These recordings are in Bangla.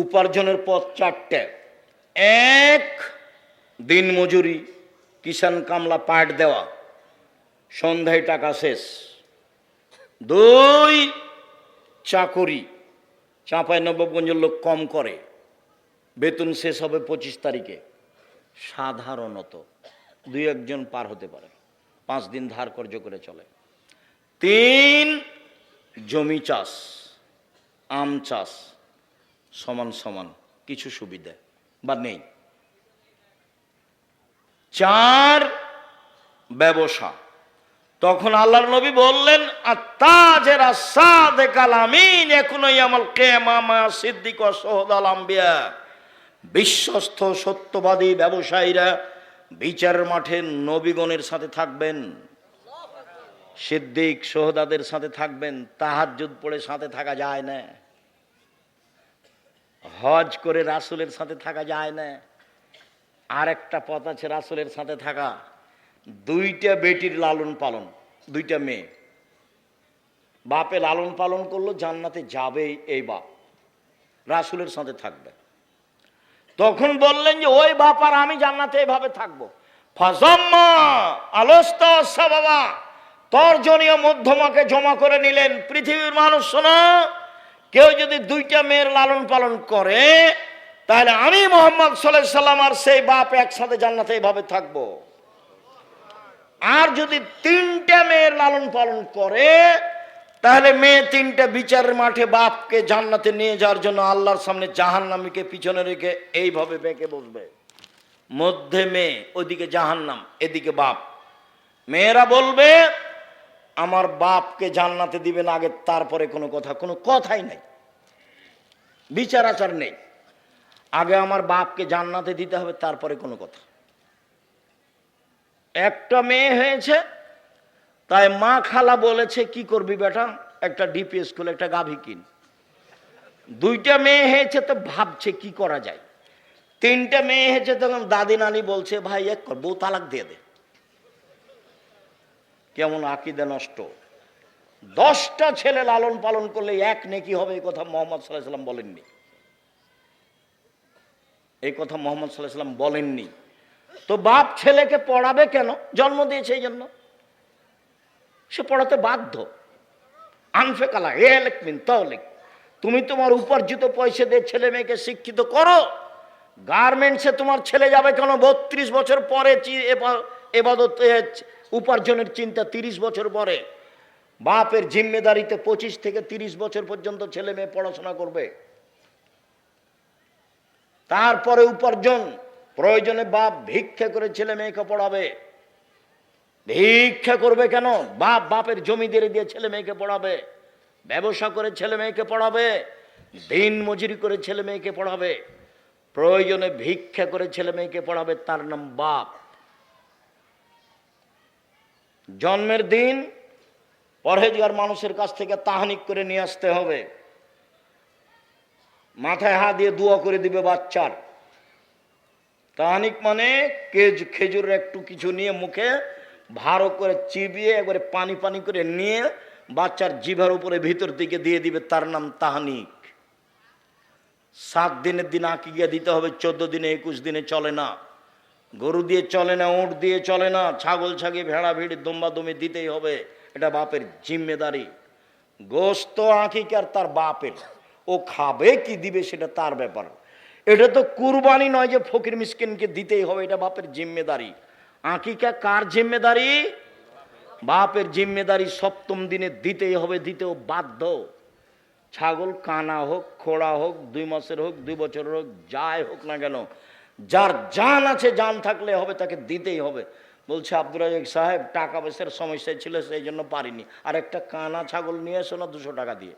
উপার্জনের পথ চারটে। এক, দিন মজুরি কিষান কামলা পাট দেওয়া, সন্ধ্যায় টাকা শেষ। দুই, চাকরি, চাঁপাই নবাবগঞ্জের লোক কম করে। বেতন শেষ হবে পঁচিশ তারিখে। সাধারণত দুই একজন পার হতে পারে। পাঁচ দিন ধার কর্য করে চলে। তিন, জমি চাষ, আম চাষ। সমান সমান, কিছু সুবিধা, বা নেই। চার, ব্যবসা। তখন আল্লাহর নবী বললেন আম্বিয়া। বিশ্বস্ত সত্যবাদী ব্যবসায়ীরা বিচার মাঠে নবীগণের সাথে থাকবেন, সিদ্দিক সোহদাদের সাথে থাকবেন, তাহাজ্জুদ পড়ে সাথে থাকা যায় না। হজ করে রাসুলের সাথে থাকা যায় না। আর একটা পথ আছে রাসুলের সাথে থাকা। দুইটা বেটির লালন পালন, দুইটা মেয়ে। বাপে লালন পালন করল, জান্নাতে যাবেই এই বাপ। রাসুলের সাথে থাকবে। তখন বললেন যে, ওই বাপ আর আমি জান্নাতে এভাবে থাকব। ফাজম্মা আলোস্ত বাবা তর্জনীয় মধ্যমাকে জমা করে নিলেন। পৃথিবীর মানুষ শোনো কেউ যদি দুইটা মেয়ের লালন পালন করে, তাহলে আমি মোহাম্মদ সাল্লাহ সাল্লাম আর সেই বাপ একসাথে জান্নাতে এইভাবে থাকব। আর যদি তিনটা মেয়ের লালন পালন করে, তাহলে মেয়ে তিনটা বিচারের মাঠে বাপকে জান্নাতে নিয়ে যাওয়ার জন্য আল্লাহর সামনে জাহান্নামীকে পিছনে রেখে এইভাবে বেঁকে বসবে। মধ্যে মেয়ে, ওদিকে জাহান্নাম, এদিকে বাপ। মেয়েরা বলবে, আমার বাপকে জান্নাতে দিবেন আগে, তারপরে কোনো কথা, কোনো কথাই নাই। বিচার আচার নেই। আগে আমার বাপকে জান্নাতে দিতে হবে, তারপরে কোনো কথা। একটা মেয়ে হয়েছে, তাই মা খালা বলেছে, কি করবি বেটা? একটা ডিপি স্কুল একটা গাভী কিন। দুইটা মেয়ে হয়েছে তো ভাবছে কি করা যায়। তিনটা মেয়ে হয়েছে তখন দাদি নানি বলছে, ভাই, এক কর, বউ তালাক দিয়ে দে। কেমন আকিদে নষ্ট। দশটা ছেলে লালন পালন করলে এক নেকি হবে, এই কথা মোহাম্মদ সাল্লাহ সাল্লাম বলেননি। এই কথা মোহাম্মদ সাল্লাহ সাল্লাম বলেননি। তো বাপ ছেলেকে পড়াবে কেন? জন্ম দিয়েছে এই জন্য। সে পড়াতে বাধ্য। আনফেকালা এ লেখমিন তলেক তুমি তোমার উপার্জিত পয়সা দিয়ে ছেলে মেয়েকে শিক্ষিত করো। গার্মেন্টসে তোমার ছেলে যাবে কেন? বত্রিশ বছর পরে এবাদত উপার্জনের চিন্তা তিরিশ বছর পরে। বাপের জিম্মেদারিতে পঁচিশ থেকে তিরিশ বছর পর্যন্ত ছেলে মেয়ে পড়াশোনা করবে। তারপরে উপার্জন, প্রয়োজনে বাপ ভিক্ষা করে ছেলে মেয়েকে পড়াবে। ভিক্ষা করবে কেন? বাপ বাপের জমি দিয়ে দিয়ে ছেলে মেয়েকে পড়াবে। ব্যবসা করে ছেলে মেয়েকে পড়াবে। দিন মজুরি করে ছেলে মেয়েকে পড়াবে। প্রয়োজনে ভিক্ষা করে ছেলে মেয়েকে পড়াবে, তার নাম বাপ। জন্মের দিন পরহেজগার মানুষের কাছ থেকে তাহানিক করে নিয়ে আসতে হবে। মাথায় হাত দিয়ে দোয়া করে দিবে বাচ্চার। তাহানিক মানে কেজ খেজুরের একটু কিছু নিয়ে মুখে ভালো করে চিবিয়ে একবারে পানি পানি করে নিয়ে বাচ্চার জিভার উপরে ভিতর দিকে দিয়ে দিবে, তার নাম তাহানিক। সাত দিনের দিন আঁকি গিয়ে দিতে হবে, চোদ্দ দিনে, একুশ দিনে চলে না। গরু দিয়ে চলে না, উঁট দিয়ে চলে না, ছাগল ছাগি ভেড়া ভিড়, দম্বা দমে দিতেই হবে। এটা বাপের জিম্মেদারি। গোস্ত আঁকিকার তার বাপের। ও খাবে কি দিবে সেটা তার ব্যাপার। এটা তো কুরবানি নয় যে ফকির মিসকিনকে দিতেই হবে, এটা বাপের জিম্মেদারি। আঁকিকা কার জিম্মেদারি? বাপের জিম্মেদারি সপ্তম দিনে দিতেই হবে, দিতেও বাধ্য। ছাগল কানা হোক, খোড়া হোক, দুই মাসের হোক, দুই বছরের হোক, যাই হোক না কেন, যার জান আছে, জান থাকলে হবে, তাকে দিতেই হবে। বলছে আব্দুল রাজাক সাহেব, টাকা পয়সার সমস্যা ছিল, সেই জন্য পারিনি। আর একটা কানা ছাগল নিয়ে এসো না দুশো টাকা দিয়ে।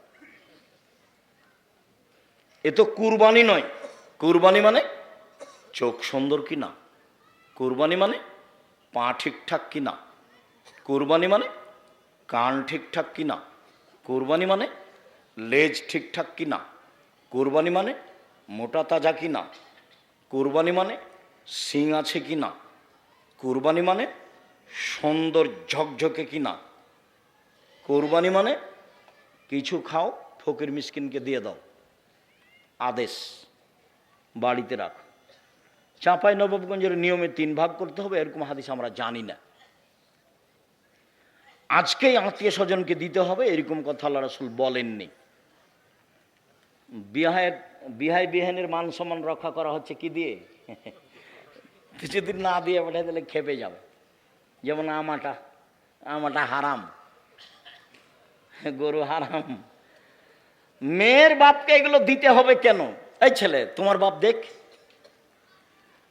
এ তো কুরবানি নয়। কুরবানি মানে চোখ সুন্দর কি না? কুরবানি মানে পা ঠিকঠাক কি না? কুরবানি মানে কান ঠিকঠাক কি না? কুরবানি মানে লেজ ঠিকঠাক কি না? কুরবানি মানে মোটা তাজা কি না? কুরবানি মানে শিং আছে কি না? কুরবানি মানে সুন্দর ঝকঝকে কি না কোরবানি মানে কিছু খাও, ফকির মিসকিনকে দিয়ে দাও। আদেশ, বাড়িতে রাখো। চাঁপাই নবাবগঞ্জের নিয়মে তিন ভাগ করতে হবে, এরকম হাদিস আমরা জানি না। আজকেই আত্মীয় স্বজনকে দিতে হবে, এরকম কথা আল্লাহ রসুল বলেননি। বিহায়ের বিহাই বিহানের মান সম্মান রক্ষা করা হচ্ছে কি দিয়ে? কিছুদিন না দিয়ে পাঠাই দিলে খেপে যাবে যেমন আমাটা আমাটা হারাম। গরু হারাম। মেয়ের বাপকে এগুলো দিতে হবে কেন? এই ছেলে, তোমার বাপ দেখ।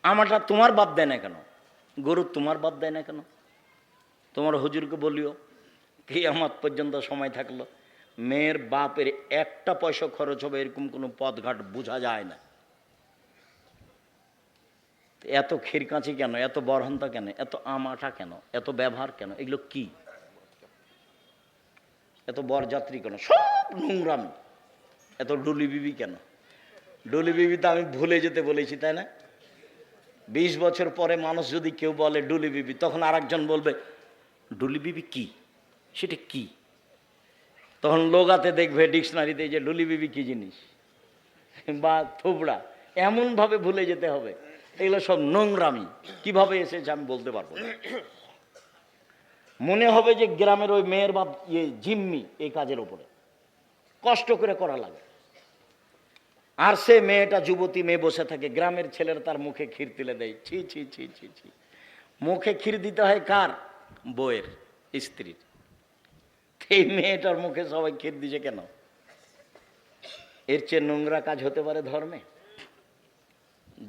আমাটা তোমার বাপ দেয় না কেন? গরু তোমার বাপ দেয় না কেন? তোমার হুজুরকে বলিও কি আমার পর্যন্ত সময় থাকল। মেয়ের বাপের একটা পয়সা খরচ হবে, এরকম কোনো পথঘাট বোঝা যায় না। এত খিরকাঁচি কেন? এত বরহন্তা কেন? এত আমাটা কেন? এত ব্যবহার কেন? এগুলো কি? এত বরযাত্রী কেন? সব নোংরামি। এত ডুলি বিবি কেন? ডুলি বিবি তো আমি ভুলে যেতে বলেছি, তাই না? বিশ বছর পরে মানুষ যদি কেউ বলে ডুলি বিবি, তখন আরেকজন বলবে, ডুলি বিবি কি? সেটা কি? তখন লোগাতে দেখবে ডিকশনারিতে যে ডুলি বিবি কি জিনিস? বা থুবড়া। এমনভাবে ভুলে যেতে হবে। এগুলো সব নোংরামি। কীভাবে এসেছে আমি বলতে পারব মনে হবে যে গ্রামের ওই মেয়ের বাপ ইয়ে জিম্মি এই কাজের ওপরে কষ্ট করে করা লাগে। আর সে মেয়েটা যুবতী মেয়ে বসে থাকে, গ্রামের ছেলেরা তার মুখে ক্ষীর তুলে দেয়। ছি ছি ছি ছি ছি। মুখে ক্ষীর দিতে হয় কার? বইয়ের স্ত্রীর। এই মেয়েটার মুখে সবাই ক্ষীর দিছে কেন? এর চেয়ে নোংরা কাজ হতে পারে ধর্মে?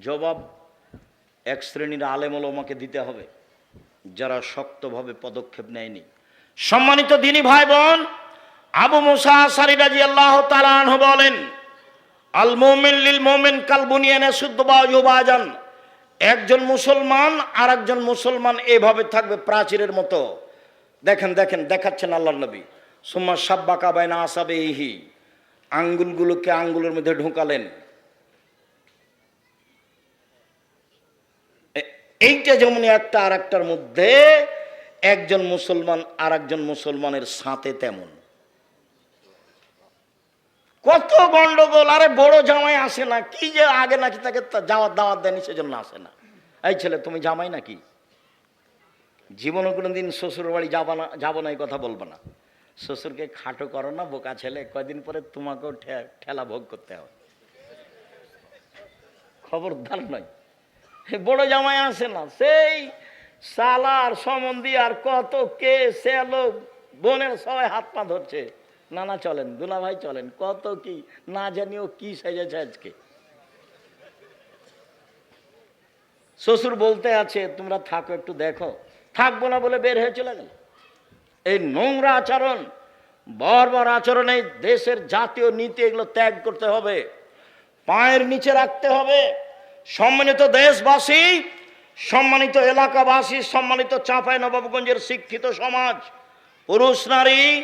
জবাব এক শ্রেণির আলেমল আমাকে দিতে হবে, যারা শক্তভাবে পদক্ষেপ নেয়নি। সম্মানিত দিনী ভাই বোন আবু মুসা সারিরাজি আল্লাহ তালাহ বলেন, আল মোমেন লিল মোমেন কাল বুনিয়ানে শুদ্ধ বাজান একজন মুসলমান আর একজন মুসলমান এভাবে থাকবে প্রাচীরের মতো। দেখেন দেখেন, দেখাচ্ছেন আল্লাহ নবী। সুম্মা সাব্বা কাবায়না আসাবে ইহি আঙ্গুলগুলোকে আঙ্গুলের মধ্যে ঢুকালেন। এইটা যেমন একটা আর একটার মধ্যে একজন মুসলমান আর একজন মুসলমানের সাথে তেমন। কত গন্ডগোল, আরে বড় জামাই আসে না, কি যে আগে নাকি তাকে যাওয়ার দাওয়াত দেয়নি, সেজন্য আসে না। এই ছেলে, তুমি জামাই নাকি? জীবনে কোনো দিন শ্বশুর বাড়ি যাব না যাব না, এই কথা বলব না। শ্বশুরকে খাটো করো না, বোকা ছেলে, কয়দিন পরে তোমাকেও ঠেলা ভোগ করতে হবে। খবরদার নয়। বড় জামাই আসে না, সেই সালার সম্বন্ধী আর কত কে সে লোক বোনের সবাই হাত পা ধরছে। নানা চলেন দুলা ভাই চলেন, কত কি না জানিও কি সেজেছে আজকে। শ্বশুর বলতে আছে, তোমরা থাকো, একটু দেখো। থাকব না বলে বের হয়ে চলে গেল। এই নোংরা আচরণ, বর্বর আচরণ দেশের জাতীয় নীতি এগুলো ত্যাগ করতে হবে। পায়ের নিচে রাখতে হবে। সম্মানিত দেশবাসী, সম্মানিত এলাকাবাসী, সম্মানিত চাঁপাই নবাবগঞ্জের শিক্ষিত সমাজ, পুরুষ, নারী,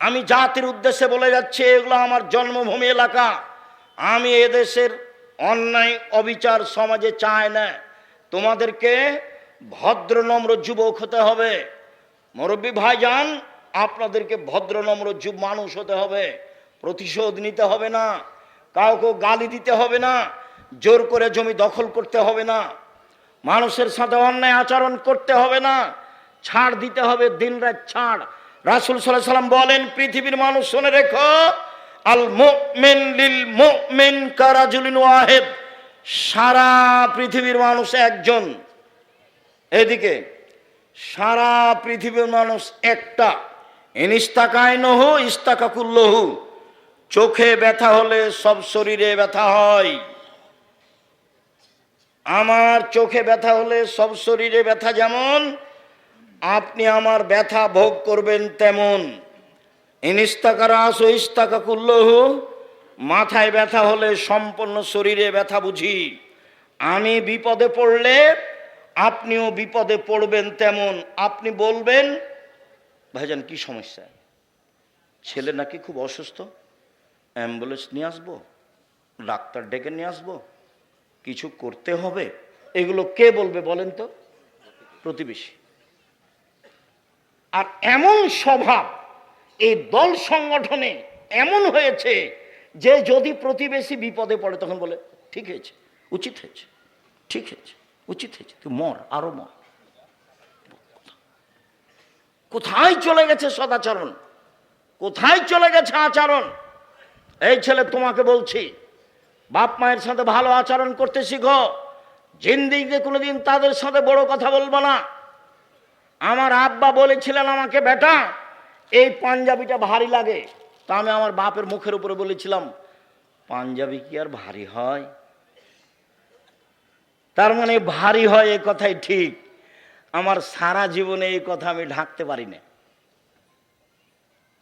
আমি জাতির উদ্দেশ্যে বলে যাচ্ছি, এগুলো আমার জন্মভূমি এলাকা। আমি এদেশের অন্যায়, অবিচার সমাজে চাই না। তোমাদেরকে ভদ্র, নম্র যুবক হতে হবে। মুরব্বী ভাইজান, আপনাদেরকে ভদ্র, নম্র যুব মানুষ হতে হবে। প্রতিশোধ নিতে হবে না। কাউকে গালি দিতে হবে না। জোর করে জমি দখল করতে হবে না। মানুষের সাথে অন্যায় আচরণ করতে হবে না। ছাড় দিতে হবে দিন রাত ছাড়। রাসুল সাল্লাহ সাল্লাম বলেন, পৃথিবীর মানুষ শুনে রেখো, আল মুমিন লিল মুমিন কারাজুলিন ওয়াহেদ। সারা পৃথিবীর মানুষ একজন। এদিকে, সারা পৃথিবীর মানুষ একটা। ইনিস্তাকায় নহু ইস্তাকাকুল্লহু চোখে ব্যথা হলে সব শরীরে ব্যথা হয়। আমার চোখে ব্যথা হলে সব শরীরে ব্যথা যেমন, আপনি আমার ব্যথা ভোগ করবেন তেমন। ইনিস্তাকারা মাথায় ব্যথা হলে সম্পূর্ণ শরীরে ব্যথা বুঝি। আমি বিপদে পড়লে আপনিও বিপদে পড়বেন তেমন। আপনি বলবেন, ভাইজান, কি সমস্যা? ছেলে নাকি খুব অসুস্থ? অ্যাম্বুলেন্স নিয়ে আসব? ডাক্তার ডেকে নিয়ে আসব? কিছু করতে হবে? এগুলো কে বলবে বলেন তো? প্রতিবেশী। আর এমন স্বভাব, এই দল সংগঠনে এমন হয়েছে যে যদি প্রতিবেশী বিপদে পড়ে, তখন বলে, ঠিক হয়েছে, উচিত হয়েছে, ঠিক হয়েছে, উচিত হয়েছে, তুই মর, আরও মর। কোথায় চলে গেছে সদাচরণ? কোথায় চলে গেছে আচরণ? এই ছেলে তোমাকে বলছি বাপ মায়ের সাথে ভালো আচরণ করতে শিখো। জিন্দিগিতে কোনোদিন তাদের সাথে বড় কথা বলব না। আমার আব্বা বলেছিলেন আমাকে, বেটা, এই পাঞ্জাবিটা ভারী লাগে। তা আমি আমার বাপের মুখের উপরে বলেছিলাম, পাঞ্জাবি কি আর ভারী হয়? তার মানে ভারী হয় এ কথাই ঠিক। আমার সারা জীবনে এই কথা আমি ঢাকতে পারি না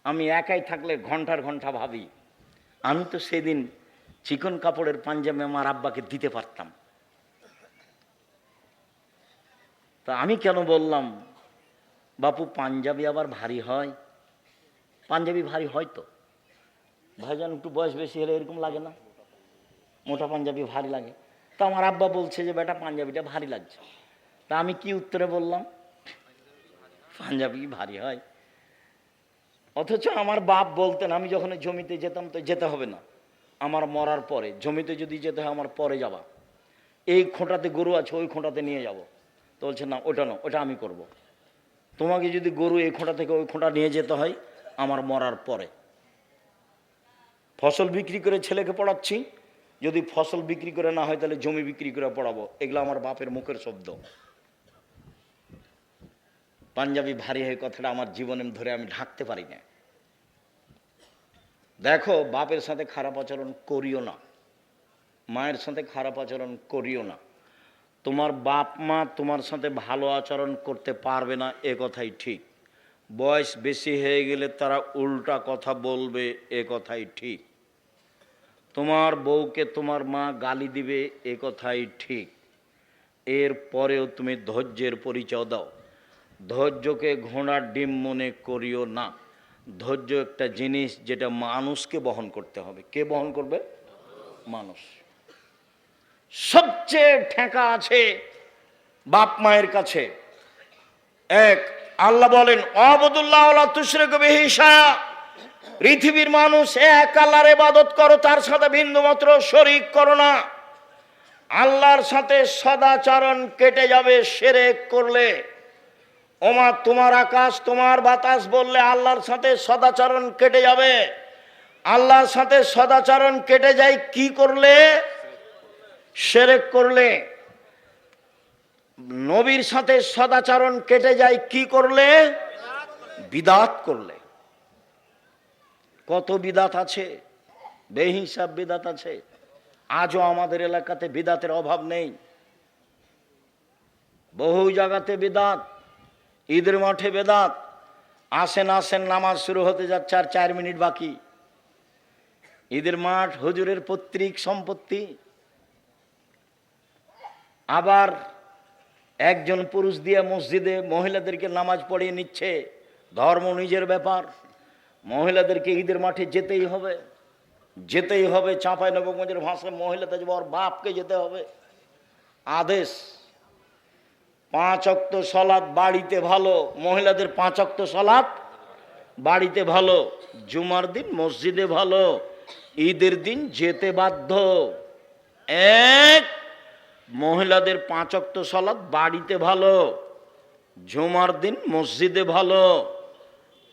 আমি একাই থাকলে ঘণ্টার ঘণ্টা ভাবি। আমি তো সেদিন চিকন কাপড়ের পাঞ্জাবি আমার আব্বাকে দিতে পারতাম। তা আমি কেন বললাম, বাপু, পাঞ্জাবি আবার ভারী হয়। পাঞ্জাবি ভারী হয় তো। ভাইজান একটু বয়স বেশি হলে এরকম লাগে না? মোটা পাঞ্জাবি ভারী লাগে। তা আমার আব্বা বলছে যে, বেটা, পাঞ্জাবিটা ভারী লাগছে। তা আমি কি উত্তরে বললাম? পাঞ্জাবি ভারী হয়। অথচ আমার বাপ বলতেন, আমি যখন জমিতে যেতাম তো যেতে হবে না। আমার মরার পরে, জমিতে যদি যেতে হয় আমার পরে যাবা। এই খোঁটাতে গরু আছে, ওই খোঁটাতে নিয়ে যাব। তো বলছে, না, ওটা না, ওটা আমি করব। তোমাকে যদি গরু এই খোঁটা থেকে ওই খোঁটা নিয়ে যেতে হয়, আমার মরার পরে। ফসল বিক্রি করে ছেলেকে পড়াচ্ছি। যদি ফসল বিক্রি করে না হয়, তাহলে জমি বিক্রি করে পড়াবো। এগুলো আমার বাপের মুখের শব্দ। পাঞ্জাবি ভারী হয়ে কথাটা আমার জীবনে ধরে আমি ঢাকতে পারি না। দেখো, বাপের সাথে খারাপ আচরণ করিও না। মায়ের সাথে খারাপ আচরণ করিও না। তোমার বাপ মা তোমার সাথে ভালো আচরণ করতে পারবে না, এ কথাই ঠিক। বয়স বেশি হয়ে গেলে তারা উল্টা কথা বলবে, এ কথাই ঠিক। তোমার বউকে তোমার মা গালি দিবে, এ কথাই ঠিক। এর পরেও তুমি ধৈর্যের পরিচয় দাও। ধৈর্যকে ঘোড়ার ডিম মনে করিও না। ধৈর্য একটা জিনিস যেটা মানুষকে বহন করতে হবে। কে বহন করবে? মানুষ। সবচেয়ে ঠেকা আছে বাপ মায়ের কাছে। এক, আল্লাহ বলেন, অবদুল্লাহ হিসায়া পৃথিবীর মানুষ এক আল্লাহর ইবাদত করো, তার সাথে বিন্দু মাত্র শরিক করো না। আল্লাহর সাথে সদাচরণ কেটে যাবে, সেরেক করলে। ওমা, তোমার আকাশ, তোমার বাতাস বললে আল্লাহর সাথে সদাচরণ কেটে যাবে। আল্লাহর সাথে সদাচরণ কেটে যায় কি করলে? সেরেক করলে। নবীর সাথে সদাচরণ কেটে যায় কি করলে? বিদাত করলে। কত বিদাত আছে? বেহিসাব বিদাত আছে। আজও আমাদের এলাকাতে বিদাতের অভাব নেই। বহু জায়গাতে বিদাত। ঈদের মাঠে বেদাত। আসেন আসেন, নামাজ শুরু হতে যাচ্ছে আর চার মিনিট বাকি। ঈদের মাঠ হুজুরের পৈতৃক সম্পত্তি। আবার একজন পুরুষ দিয়ে মসজিদে মহিলাদেরকে নামাজ পড়িয়ে নিচ্ছে। ধর্ম নিজের ব্যাপার। মহিলাদেরকে ঈদের মাঠে যেতেই হবে। যেতেই হবে চাঁপাই নবগঞ্জের ভাষায় মহিলাদের যাব ওর বাপকে যেতে হবে। আদেশ। পাঁচ অক্ত সলাৎ বাড়িতে ভালো, মহিলাদের পাঁচ অক্ত সলাৎ বাড়িতে ভালো, জুমার দিন মসজিদে ভালো, ঈদের দিন যেতে বাধ্য। এক, মহিলাদের পাঁচ অক্ত সলাৎ বাড়িতে ভালো, জুমার দিন মসজিদে ভালো,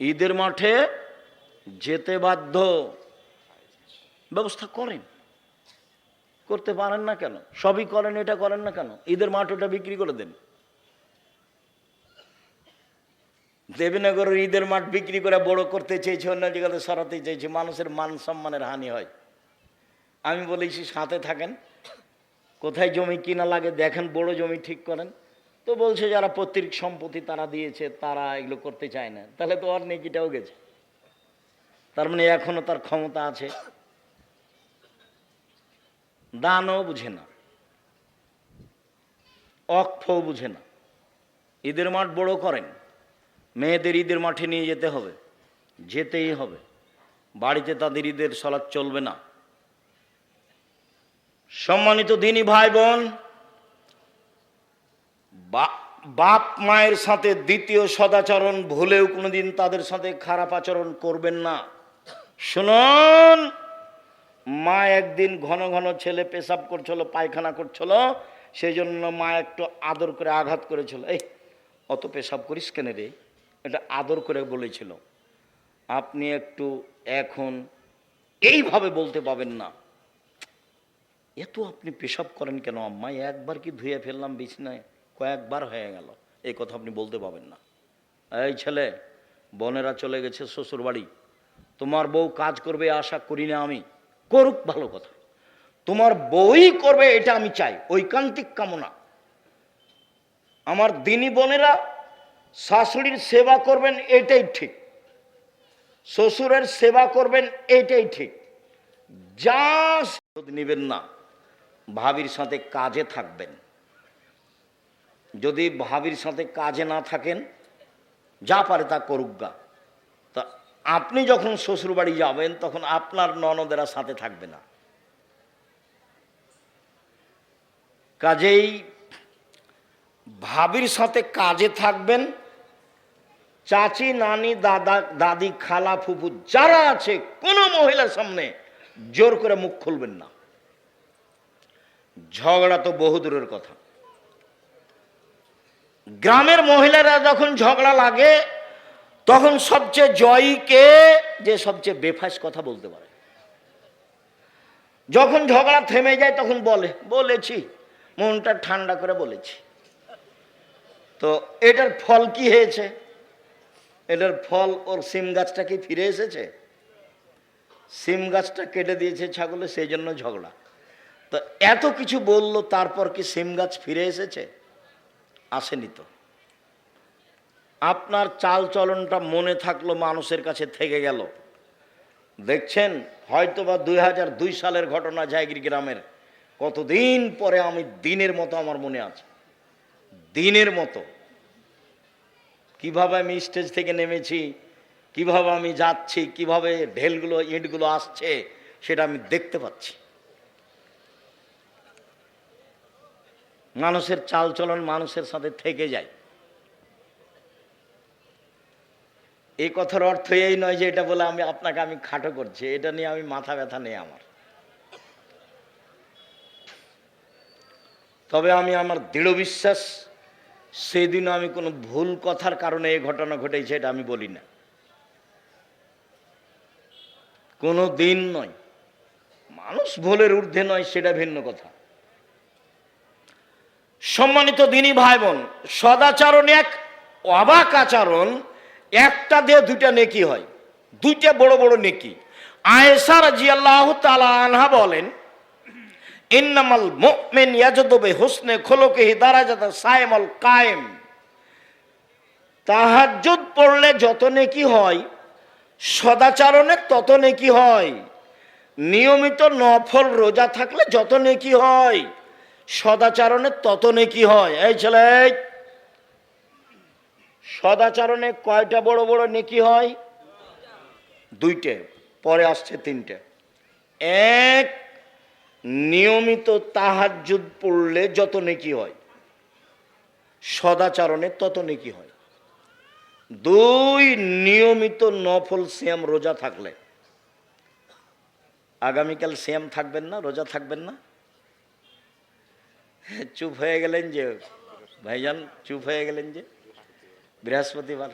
ঈদের মাঠে যেতে বাধ্য। ব্যবস্থা করেন। করতে পারেন না কেন? সবই করেন, এটা করেন না কেন? ঈদের মাঠ ওটা বিক্রি করে দেন। দেবীনগরের ঈদের মাঠ বিক্রি করে বড় করতে চেয়েছে অন্য জায়গাতে সরাতে চেয়েছে। মানুষের মান সম্মানের হানি হয়। আমি বলেছি, সাথে থাকেন। কোথায় জমি কিনা লাগে দেখেন, বড় জমি ঠিক করেন। তো বলছে, যারা পৈতৃক সম্পত্তি তারা দিয়েছে, তারা এগুলো করতে চায় না। তাহলে তো আর নেকিটাও গেছে। তার মানে এখনও তার ক্ষমতা আছে। দানও বুঝে না। অক্ষও বুঝে না। ঈদের মাঠ বড় করেন। মেয়েদের ঈদের মাঠে নিয়ে যেতে হবে, যেতেই হবে। বাড়িতে তাদের ঈদের সলাৎ চলবে না। সম্মানিত দিনী ভাই বোন বাপ মায়ের সাথে দ্বিতীয় সদাচরণ ভুলেও কোনোদিন তাদের সাথে খারাপ আচরণ করবেন না। শুনুন, মা একদিন ঘন ঘন ছেলে পেশাব করছিল, পায়খানা করছিল সেই জন্য মা একটু আদর করে আঘাত করেছিল। এই, অত পেশাব করিস কেন রে? এটা আদর করে বলেছিল, আপনি একটু এখন এইভাবে বলতে পাবেন না। এত আপনি পেশাব করেন কেন আম্মা? একবার কি ধুয়ে ফেললাম বিছনায়? কয়েকবার হয়ে গেল, এই কথা আপনি বলতে পাবেন না। এই ছেলে, বোনেরা চলে গেছে শ্বশুর বাড়ি তোমার বউ কাজ করবে, আশা করি না আমি। করুক ভালো কথা। তোমার বউই করবে, এটা আমি চাই। ঐকান্তিক কামনা। আমার দিনী বোনেরা শাশুড়ির সেবা করবেন, এটাই ঠিক। শ্বশুরের সেবা করবেন, এটাই ঠিক। যা নেবেন না, ভাবির সাথে কাজে থাকবেন। যদি ভাবির সাথে কাজে না থাকেন, যা পারে তা করুক গা। তা আপনি যখন শ্বশুর বাড়ি যাবেন, তখন আপনার ননদেরা সাথে থাকবে না। কাজেই ভাবির সাথে কাজে থাকবেন। চাচি, নানি, দাদা, দাদি, খালা, ফুফু, যারা আছে, কোনো মহিলার সামনে জোর করে মুখ খুলবেন না। ঝগড়া তো বহুদূরের কথা। গ্রামের মহিলারা যখন ঝগড়া লাগে, তখন সবচেয়ে জয়ী কে? যে সবচেয়ে বেফাস কথা বলতে পারে। যখন ঝগড়া থেমে যায়, তখন বলে, বলেছি, মনটা ঠান্ডা করে বলেছি। তো এটার ফল কি হয়েছে? এটার ফল, ওর সিম গাছটা কি ফিরে এসেছে? সিম গাছটা কেটে দিয়েছে ছাগলে সেই জন্য ঝগড়া। তো এত কিছু বলল, তারপর কি সিম গাছ ফিরে এসেছে? আসেনি তো। আপনার চাল চলনটা মনে থাকল, মানুষের কাছে থেকে গেল। দেখছেন হয়তো বা দুই হাজার দুই সালের ঘটনা জায়গির গ্রামের। কতদিন পরে আমি দিনের মতো আমার মনে আছে। দিনের মতো। কীভাবে আমি স্টেজ থেকে নেমেছি, কীভাবে আমি যাচ্ছি, কীভাবে ঢেলগুলো, ইঁটগুলো আসছে, সেটা আমি দেখতে পাচ্ছি। মানুষের চালচলন মানুষের সাথে থেকে যায়। এই কথার অর্থ এই নয় যে এটা বলে আমি আপনাকে আমি খাটো করছি, এটা নিয়ে আমি মাথা ব্যথা নেই আমার। তবে আমি আমার দৃঢ় বিশ্বাস সেদিন আমি কোনো ভুল কথার কারণে এই ঘটনা ঘটেছে, এটা আমি বলি না। কোনো দিন নয়, মানুষ ভুলের ঊর্ধ্বে নয়, সেটা ভিন্ন কথা। সম্মানিত দিনী ভাই বোন সদাচরণ এক, অবাক আচরণ, একটা দিয়ে দুইটা নেকি হয়। দুইটা বড় বড় নেকি। আয়েশা রাজিয়াল্লাহ তাআলা আনহা বলেন ইন্নামাল মুমিন ইয়াজদবে হুসনে খোলকেহি দারাজাত সায়েমাল কায়েম তাহাজ্জুদ পড়লে যত নেকি হয় সদাচারণের তত নেকি হয়, নিয়মিত নফল রোজা থাকলে যত নেকি হয় সদাচারণের তত নেকি হয়। এই ছেলে, সদাচারণে কয়টা বড় বড় নেকি হয়? দুইটে, পরে আসছে তিনটে। এক নিয়মিত তাহাজ্জুদ পড়লে যত নেকি হয়, সদাচরণে তত নেকি হয়। দুই নিয়মিত নফল শ্যাম রোজা থাকলে, আগামীকাল শ্যাম থাকবেন না, রোজা থাকবেন না? চুপ হয়ে গেলেন যে, ভাইজান চুপ হয়ে গেলেন যে, বৃহস্পতিবার।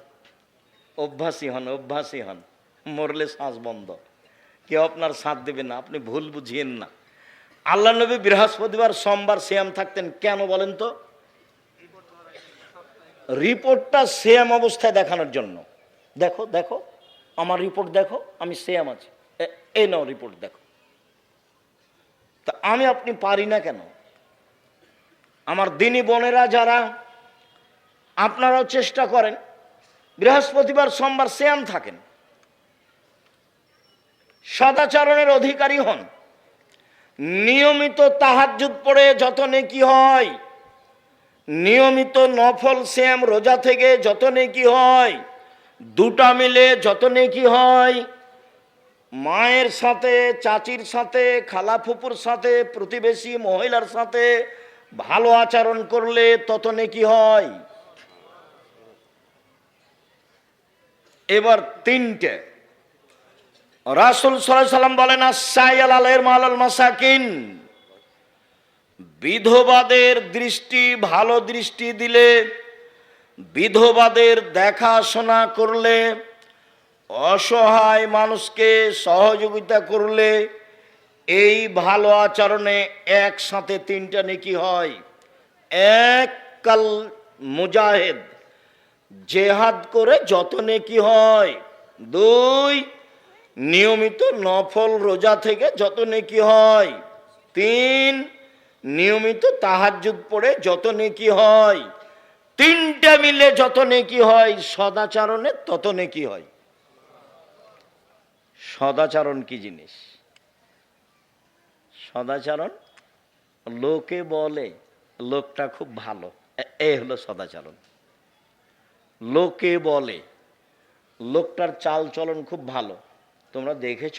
অভ্যাসী হন অভ্যাসী হন, মরলে শ্বাস বন্ধ। কেউ আপনার সাথ দেবে না, আপনি ভুল বুঝিয়েন না। আল্লাহ নবী বৃহস্পতিবার, সোমবার শ্যাম থাকতেন। কেন বলেন তো? রিপোর্টটা সেম অবস্থায় দেখানোর জন্য। দেখো দেখো, আমার রিপোর্ট দেখো, আমি সেম আছি। এ- নাও রিপোর্ট দেখো। তা আমি আপনি পারি না কেন? আমার দিনী বোনেরা যারা, আপনারাও চেষ্টা করেন, বৃহস্পতিবার, সোমবার শ্যাম থাকেন। সদাচরণের অধিকারী হন। নিয়মিত তাহাজ্জুদ পড়ে যত নেকি হয়, নিয়মিত নফল শ্যাম রোজা থেকে যত নেকি হয়, দুটা মিলে যত নেকি হয়, মায়ের সাথে, চাচির সাথে, খালা ফুপুর সাথে, প্রতিবেশী মহিলার সাথে ভালো আচরণ করলে তত নেকি হয়। এবার তিনটে। রাসুল সাল্লাম বলেন আসাইয়াল আলের মালাল মাসাকিন। বিধবাদের দৃষ্টি, ভালো দৃষ্টি দিলে, বিধবাদের দেখাশোনা করলে, অসহায় মানুষকে সহযোগিতা করলে, এই ভালো আচরণে একসাথে তিনটা নেকি হয়। এক কাল মুজাহেদ, জেহাদ করে যত নেকি হয়। দুই নিয়মিত নফল রোজা থেকে যত নেকি হয়, তিন, নিয়মিত তাহাজ্জুদ পড়ে যত নেকি হয়, তিনটা মিলে যত নেকি হয়, সদাচারণে তত নেকি হয়। সদাচরণ কি জিনিস? সদাচরণ লোকে বলে লোকটা খুব ভালো এই হলো সদাচরণ। লোকে বলে লোকটার চাল চলন খুব ভালো তোমরা দেখেছ?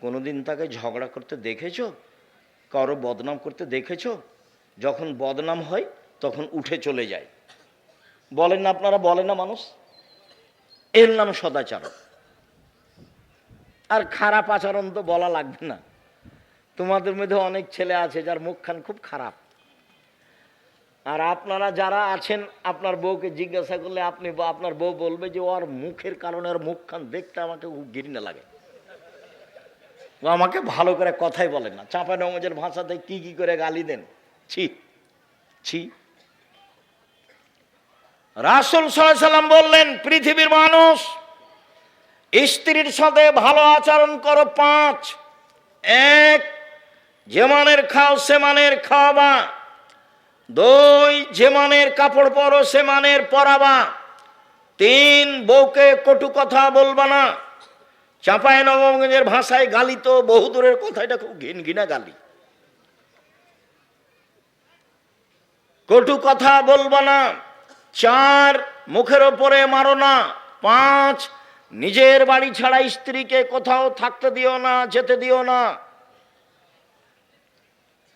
কোনোদিন তাকে ঝগড়া করতে দেখেছ? কারও বদনাম করতে দেখেছ? যখন বদনাম হয়, তখন উঠে চলে যায়। বলেন না আপনারা বলেন না মানুষ? এর নাম সদাচরণ। আর খারাপ আচরণ তো বলা লাগবে না। তোমাদের মধ্যে অনেক ছেলে আছে যার মুখখান খুব খারাপ। আর আপনারা যারা আছেন, আপনার বউকে জিজ্ঞাসা করলে আপনি আপনার বউ বলবে যে, ওর মুখের কারণে ওর মুখখান দেখতে আমাকে ঘৃণা লাগে। আমাকে ভালো করে কথাই বলেন না। চাপা নমজের ভাষাতে কি কি করে গালি দেন? ছি ছি। রাসুল সাল্লাম বললেন, পৃথিবীর মানুষ, স্ত্রীর সাথে ভালো আচরণ করো পাঁচ। এক যেমানের খাও সেমানের খাওয়াবা। দুই যেমানের কাপড় পরো সেমানের পরাবা। তিন, বউকে কটু কথা বলবা না। চাঁপায় নবগঞ্জের ভাষায় গালি তো বহুদূরের কথা, এটা খুব ঘিন ঘিনা গালি। কটু কথা বলবা না, চার মুখের ওপরে মারো না, পাঁচ নিজের বাড়ি ছাড়া স্ত্রীকে কোথাও থাকতে দিও না, যেতে দিও না।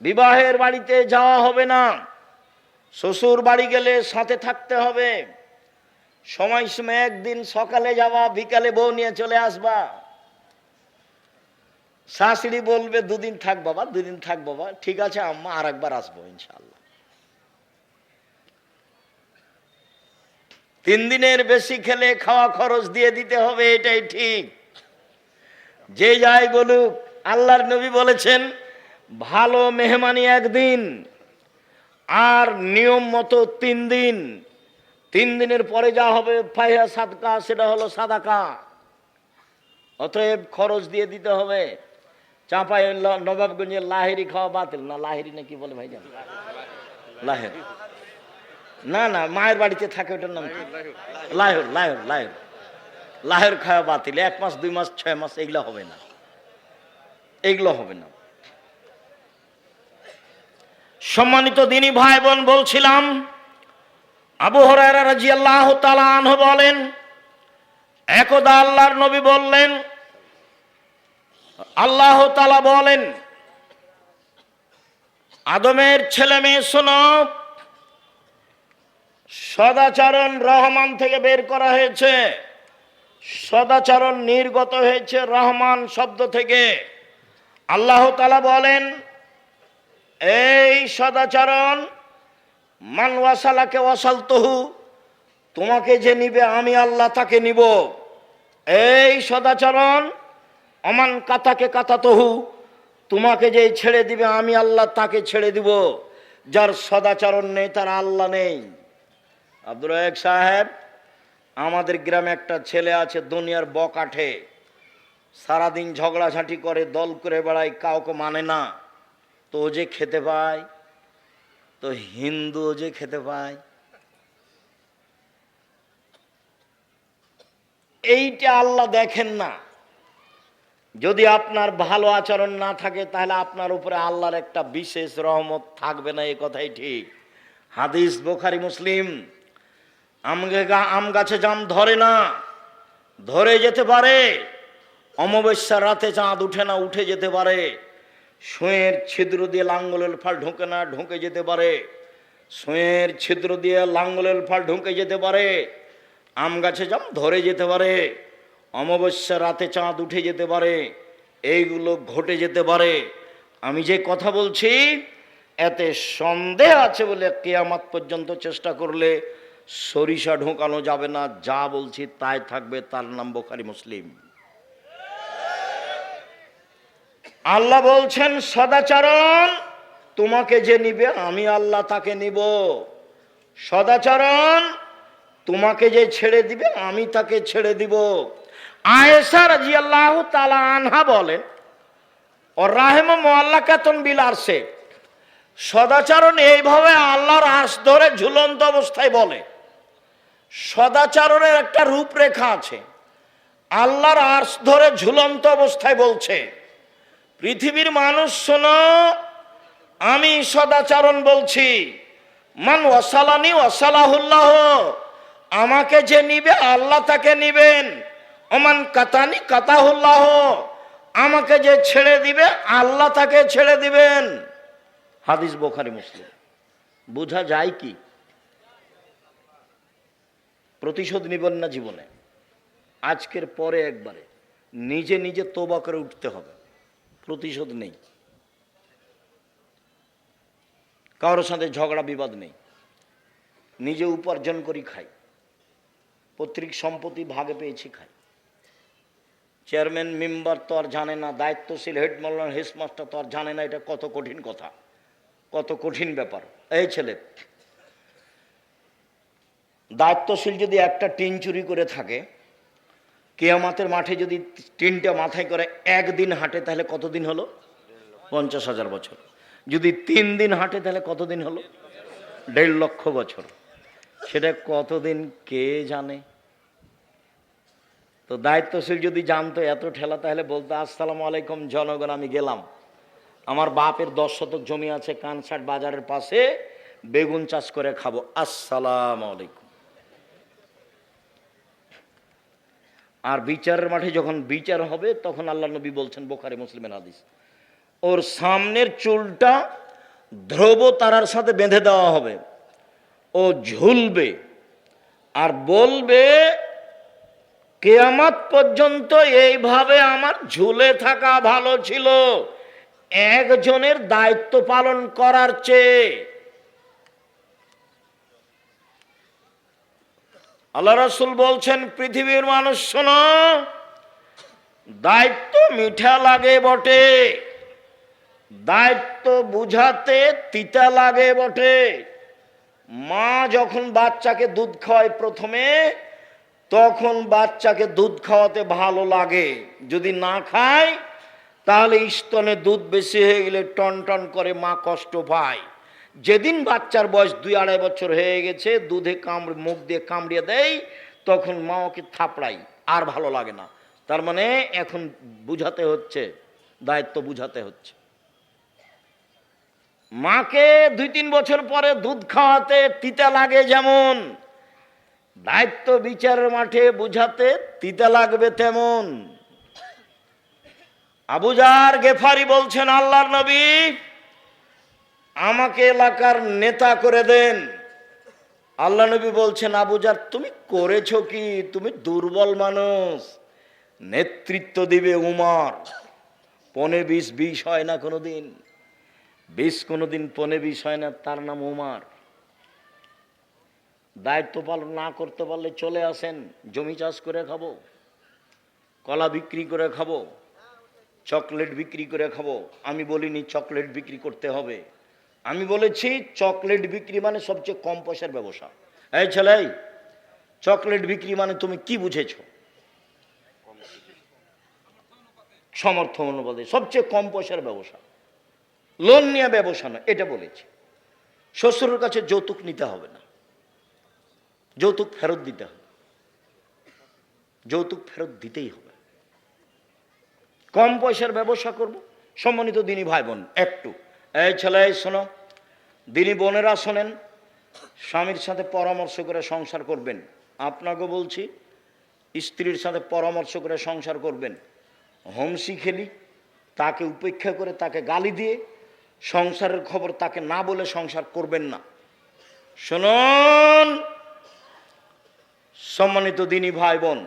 বিবাহের বাড়িতে যাওয়া হবে না, শ্বশুর বাড়ি গেলে সাথে থাকতে হবে। সময় সময় একদিন সকালে যাওয়া, বিকালে বউ নিয়ে চলে আসবা। শাশুড়ি বলবে, দুদিন থাক বাবা, দুদিন থাক বাবা, ঠিক আছে আম্মা আর একবার আসব ইনশাল্লাহ তিন দিনের বেশি খেলে খাওয়া খরচ দিয়ে দিতে হবে, এটাই ঠিক। যে যাই বলুক, আল্লাহর নবী বলেছেন, ভালো মেহমানি একদিন, আর নিয়ম মতো তিন দিন। তিন দিনের পরে যা হবে, ফাইহা সাদকা, সেটা হলো সাদাকা। অতএব খরচ দিয়ে দিতে হবে। চাঁপাই নবাবগঞ্জের লাহেরি খাওয়া বাতিল। না লাহেরি না কি বলে ভাই জান লাহের না না, মায়ের বাড়িতে থাকে, ওটার নাম লাহের লাহের লাহের লাহের খাওয়া বাতিল। এক মাস, দুই মাস, ছয় মাস, এগুলো হবে না। এগুলো হবে না। সম্মানিত দিনী ভাই বোন বলছিলাম আবু হরাইরা রাদিয়াল্লাহু তাআলা আনহু বলেন, একদা আল্লাহর নবী বললেন, আল্লাহ তাআলা বলেন, আদমের ছেলে মেয়ে শোনো, সদাচরণ রহমান থেকে বের করা হয়েছে, সদাচরণ নির্গত হয়েছে রহমান শব্দ থেকে। আল্লাহ তাআলা বলেন, এই সদাচরণ মান ওয়াসালাকে ওয়াসালতহু, তোমাকে যে নিবে আমি আল্লাহ তাকে নিব। এই সদাচরণ, অমান কাতাকে কাতা তহু তোমাকে যে ছেড়ে দিবে আমি আল্লাহ তাকে ছেড়ে দিব, যার সদাচরণ নেই, তার আল্লাহ নেই। আব্দুল রায়েক সাহেব, আমাদের গ্রামে একটা ছেলে আছে, দুনিয়ার বকাঠে। সারাদিন ঝগড়াঝাঁটি করে, দল করে বেড়ায়, কাউকে মানে না। তো যে খেতে পায় তো হিন্দু যে খেতে পায়। এইটা আল্লাহ দেখেন না। যদি আপনার ভালো আচরণ না থাকে, তাহলে আপনার উপরে আল্লাহর একটা বিশেষ রহমত থাকবে না, এ কথাই ঠিক। হাদিস বোখারি, মুসলিম। আম গাছে জাম ধরে না, ধরে যেতে পারে। অমাবস্যার রাতে চাঁদ উঠে না, উঠে যেতে পারে। সুঁয়ের ছিদ্র দিয়ে লাঙ্গলের ফাল ঢোকে না, ঢোকে যেতে পারে। সুঁয়ের ছিদ্র দিয়ে লাঙ্গলের ফাল ঢুকে যেতে পারে। আম গাছে জাম ধরে যেতে পারে। অমাবস্যা রাতে চাঁদ উঠে যেতে পারে। এইগুলো ঘটে যেতে পারে। আমি যে কথা বলছি, এতে সন্দেহ আছে বলে কেয়ামাত পর্যন্ত চেষ্টা করলে সরিষা ঢোকানো যাবে না। যা বলছি তাই থাকবে, তার নাম বোখারি মুসলিম। আল্লাহ বলছেন, সদাচরণ তোমাকে যে নিবে, আমি আল্লাহ তাকে নিব। সদাচরণ তোমাকে যে ছেড়ে দিবে, আমি তাকে ছেড়ে দিব। আয়েশা রাজি আল্লাহ তালা আনহা বলেন ও রাহেম মোয়াল্লা কাতন বিল আরসে সদাচরণ এইভাবে আল্লাহর আস ধরে ঝুলন্ত অবস্থায় বলে। সদাচরণের একটা রূপরেখা আছে। আল্লাহর আর্স ধরে ঝুলন্ত অবস্থায় বলছে। পৃথিবীর মানুষ, শোনো, আমি সদাচরণ বলছি, মান ওয়াসালানি ওয়াসালাহুল্লাহ, আমাকে যে নিবে, আল্লাহ তাকে নিবেন। ওমান কাতানি কাতাহুল্লাহ, আমাকে যে ছেড়ে দিবে, আল্লাহ তাকে ছেড়ে দিবেন। হাদিস বোখারি মুসলিম। বোঝা যায় কি? প্রতিশোধ নিবেন না জীবনে। আজকের পরে একবারে, নিজে নিজে তোবা করে উঠতে হবে। প্রতিশোধ নেই। কারোর সাথে ঝগড়া, বিবাদ নেই। নিজে উপার্জন করি খাই। পৈতৃক সম্পত্তি ভাগে পেয়েছি খাই। চেয়ারম্যান, মেম্বার তো আর জানে না, দায়িত্বশীল হেড মাস্টার হেডমাস্টার তো আর জানে না, এটা কত কঠিন কথা, কত কঠিন ব্যাপার। এই ছেলে, দায়িত্বশীল যদি একটা টিন চুরি করে থাকে কেয়ামাতের মাঠে যদি টিনটা মাথায় করে একদিন হাঁটে, তাহলে কতদিন হলো? পঞ্চাশ হাজার বছর। যদি তিন দিন হাঁটে, তাহলে কতদিন হলো? দেড় লক্ষ বছর। সেটা কতদিন, কে জানে? তো দায়িত্বশীল যদি জানতো এত ঠেলা, তাহলে বলতো, আসসালামু আলাইকুম জনগণ, আমি গেলাম। আমার বাপের দশ শতক জমি আছে কানসাট বাজারের পাশে, বেগুন চাষ করে খাব। আসসালাম আলাইকুম। আর বিচারের মাঠে যখন বিচার হবে, তখন আল্লাহ নবী বলছেন, বোখারি মুসলিমের হাদিস, ওর সামনের চুলটা ধ্রুব তারার সাথে বেঁধে দেওয়া হবে। ও ঝুলবে আর বলবে, কেয়ামাত পর্যন্ত এইভাবে আমার ঝুলে থাকা ভালো ছিল। একজনের দায়িত্ব পালন করার চেয়ে আল্লাহ রসুল বলছেন, পৃথিবীর মানুষ শোনো, দায়িত্ব মিঠা লাগে বটে, দায়িত্ব বুঝাতে তিতা লাগে বটে। মা যখন বাচ্চাকে দুধ খাওয়ায় প্রথমে, তখন বাচ্চাকে দুধ খাওয়াতে ভালো লাগে। যদি না খায়, তাহলে স্তনে দুধ বেশি হয়ে গেলে টন টন করে মা কষ্ট পায়। যেদিন বাচ্চার বয়স দুই আড়াই বছর হয়ে গেছে, দুধে কামড়, মুখ দিয়ে কামড়িয়ে দেয়, তখন মা ওকে থাপড়াই আর ভালো লাগে না। তার মানে এখন বুঝাতে হচ্ছে, দায়িত্ব বুঝাতে হচ্ছে। মাকে দুই তিন বছর পরে দুধ খাওয়াতে তিতা লাগে যেমন, দায়িত্ব বিচারের মাঠে বুঝাতে তিতা লাগবে তেমন। আবুজার গেফারি বলছেন, আল্লাহর নবী আমাকে এলাকার নেতা করে দেন। আল্লাহ নবী বলছেন আবুজার তুমি করেছ কি? তুমি দুর্বল মানুষ। নেতৃত্ব দিবে উমার। পনে বিষ বিষ হয় না কোনোদিন। বিষ কোনোদিন পনে বিষ হয় না, তার নাম উমার। দায়িত্ব পালন না করতে পারলে চলে আসেন, জমি চাষ করে খাব, কলা বিক্রি করে খাব, চকলেট বিক্রি করে খাব। আমি বলিনি চকলেট বিক্রি করতে হবে। আমি বলেছি চকলেট বিক্রি মানে সবচেয়ে কম পয়সার ব্যবসা। এই ছেলে চকলেট বিক্রি মানে তুমি কি বুঝেছ? সমর্থ অনুপাতে সবচেয়ে কম পয়সার ব্যবসা। লোন নিয়ে ব্যবসা না, এটা বলেছি। শ্বশুরের কাছে যৌতুক নিতে হবে না। যৌতুক ফেরত দিতে হবে। যৌতুক ফেরত দিতেই হবে। কম পয়সার ব্যবসা করব। সম্মানিত দিনী ভাই বোন একটু। এই ছেলে শোনো দিনী বোনেরা শোনেন, স্বামীর সাথে পরামর্শ করে সংসার করবেন। আপনাকে বলছি, স্ত্রীর সাথে পরামর্শ করে সংসার করবেন। হোমসি খেলি, তাকে উপেক্ষা করে তাকে গালি দিয়ে সংসারের খবর তাকে না বলে সংসার করবেন না। শুনুন, সম্মানিত দিনী ভাই বোন